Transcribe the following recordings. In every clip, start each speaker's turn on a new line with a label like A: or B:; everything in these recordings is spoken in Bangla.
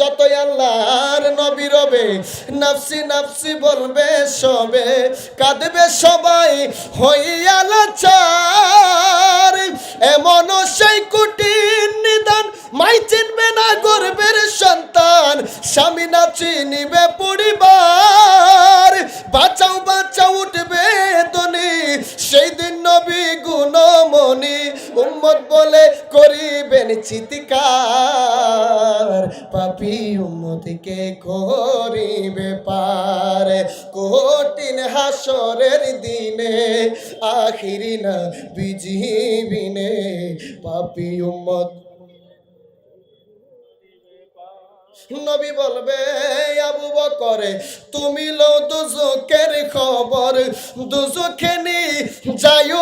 A: যতই আল্লাহর নবী রবে, নাফসি নাফসি বলবে সবে, কাঁদবে সবাই হইয়াল চার এমন সেই কুটির নিদান, মাই চিনবে না গর্বের সন্তান। স্বামী না চিনিবে, পরিবার করিবেন চিৎকার। পাপি উম্মতিকে করিবে পার। কঠিন হাসরের দিনে, আখিরি না বিজিবিনে। পাপি উম্মত নবী বলবে, আবু বকরে, তুমি লো দুজকের খবর। দুজকে নি যায়ু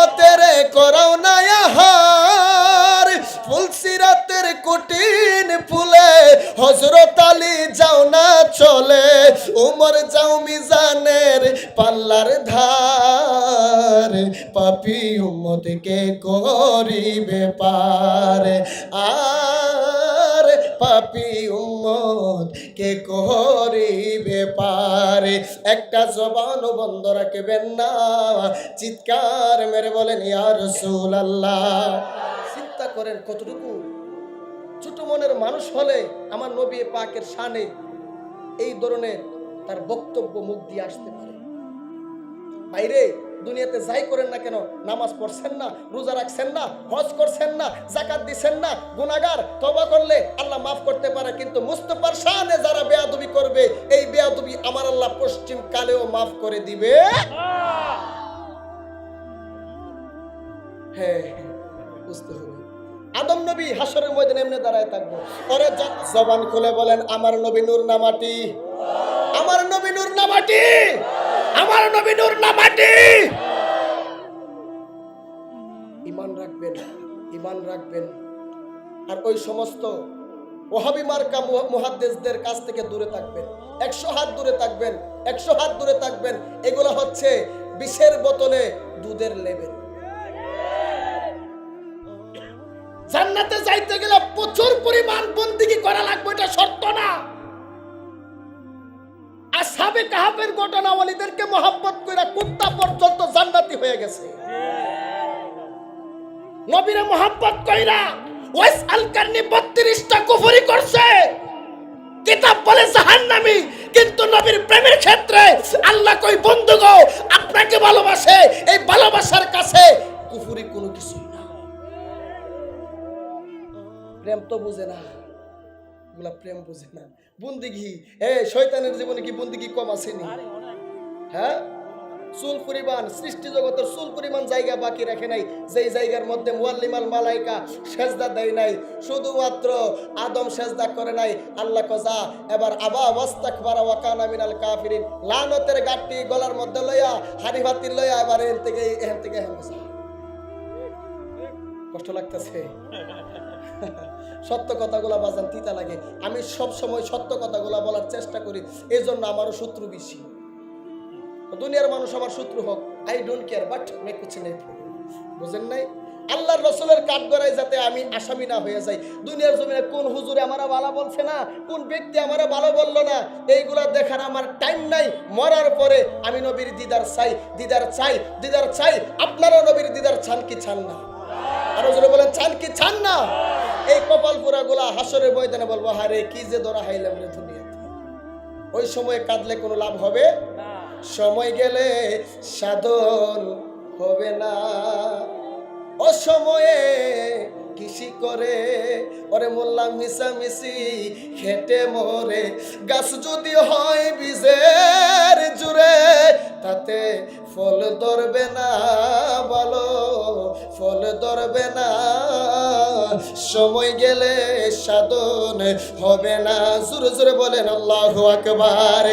A: উম্মতের করাও না আহার। ফুলসিরাতের কঠিন ফুলে হজরত আলী যাও না চলে, উমর যাও মিজানের পাল্লার ধার। পাপি উম্মতকে করিবে পার। আর পাপি উম্মত কে করিবে পার? একটা জবান বন্ধ রাখবেন না। চিৎকার মেরে বলেন, ইয়া রাসূলুল্লাহ। চিন্তা করেন কতটুকু? ছোট মনের মানুষ হলে আমার নবী পাকের শানে এই ধরনের তার বক্তব্য মুখ দিয়ে আসতে পারে। বাইরে দুনিয়াতে যাই করেন না কেন, নামাজ পড়ছেন না, রোজা রাখছেন না, হজ করছেন না জাকাত দিচ্ছেন না গুনাগার তবা করলে আল্লাহ মাফ করতে পারে, কিন্তু মুস্তফার শানে যারা বেয়াদবি করবে, এই বেয়াদবি আমার আল্লাহ পশ্চিম কালেও মাফ করে দিবে। হ্যাঁ হবে। আদম নবী হাসরের ময়দানে এমনি দাঁড়ায় থাকব। পরে জবান খুলে বলেন, আমার নবী নূর নামাটি আমার নবী নূর নামাটি আমার নবী নূর নামাটি ইমান রাখবেন ইমান রাখবেন। আর ওই সমস্ত ওহাবি মার্কা কাছ থেকে দূরে থাকবেন। একশো হাত দূরে থাকবেন, একশো হাত দূরে থাকবেন। এগুলো হচ্ছে বিষের বোতলে দুধের লেবেল। জান্নাতে যাইতে গেলে প্রচুর পরিমাণ বন্দিগি করা লাগবে, এটা সাবে কাহাবের ঘটনা ওলিদেরকে মহাব্বত করে কুত্তা পর্যন্ত জান্নাতি হয়ে গেছে। নবীরে মহাব্বত কইরা ওয়াইস আলকারনি 32টা কুফরি করছে। কিতাব বলে জাহান্নামী, কিন্তু নবীর প্রেমের ক্ষেত্রে আল্লাহ কই, বন্ধু গো, আপনাকে ভালোবাসে, এই ভালোবাসার কাছে কুফরি কোনো কিছুই না। প্রেম তো বুঝে না। এগুলা প্রেম বুঝে না। বন্দিগি এ শয়তানের জীবনে কি বন্দিগি কম আসেনি? হ্যাঁ? চুল পরিমাণ সৃষ্টি জগতের চুল পরিমাণ জায়গা বাকি রাখে নাই। যেই জায়গার মধ্যে মুয়াল্লিমাল মালাইকা সেজদা দেয় নাই শুধুমাত্র আদম সেজদা করে নাই আল্লাহ কজা এবার আবা অবস্তাক বারা ওয়াকানা মিনাল কাফিরিন লানতের গাঠটি গলার মধ্যে লইয়া হাড়ি ভাতি লইয়া এবার এখান থেকে এখান থেকে। কষ্ট লাগতেছে। সত্য কথাগুলো বাজান তিতা লাগে। আমি সব সময় সত্য কথাগুলো বলার চেষ্টা করি এই জন্য আমারও শত্রু বেশি। দুনিয়ার মানুষ আমার শত্রু হোক আই ডোন্ট কেয়ার বাট মে কুছ নেই। বুঝেন নাই? আল্লাহর রসুলের কাঠ গড়াই যাতে আমি আসামি না হয়ে যাই। দুনিয়ার জমিনে কোন হুজুরে আমারা ভালো বলছে না, কোন ব্যক্তি আমারা ভালো বলল না, এইগুলা দেখার আমার টাইম নাই। মরার পরে আমি নবীর দিদার চাই দিদার চাই দিদার চাই। আপনারাও নবীর দিদার চান কি চান না? আরও জোরে বলেন, চান কি চান না? এই কপাল পুরা গুলা হাসরের ময়দানে বলব হারে কি যে ধরা হাইলাম রে দুনিয়াতে। ওই সময় কাঁদলে কোনো লাভ হবে? সময় গেলে সাধন হবে না। অসময়ে কৃষি করে? ওরে মোল্লাম মিশামিশি খেটে মরে। গাছ যদি হয় বীজের জুড়ে তাতে ফল ধরবে না বলো। ফল ধরবে না। সময় গেলে সাধন হবে না। জোরে জোরে বলেন আল্লাহ আকবার।